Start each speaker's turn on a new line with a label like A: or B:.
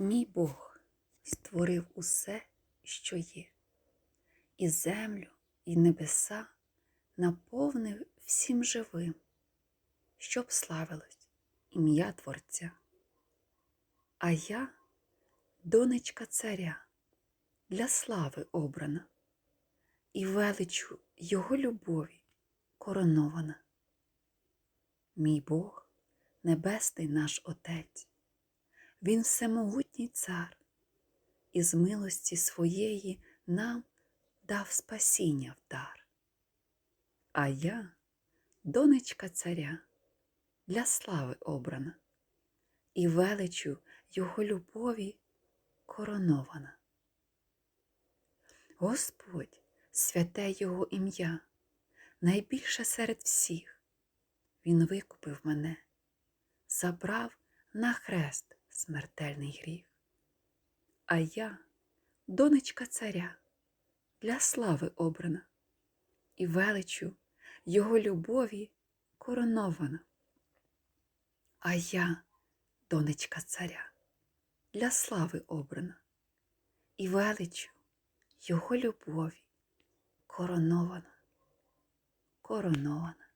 A: Мій Бог створив усе, що є, і землю, і небеса наповнив всім живим, щоб славилось ім'я Творця. А я, донечка царя, для слави обрана, і величу Його любові коронована. Мій Бог, небесний наш Отець, Він всемогутній цар, і з милості своєї нам дав спасіння в дар. А я, донечка царя, для слави обрана, і величу Його любові коронована. Господь, святе Його ім'я, найбільше серед всіх, Він викупив мене, забрав на хрест смертельний гріх. А я, донечка царя, для слави обрана, і величу Його любові коронована. А я, донечка царя, для слави обрана, і величу Його любові коронована, коронована.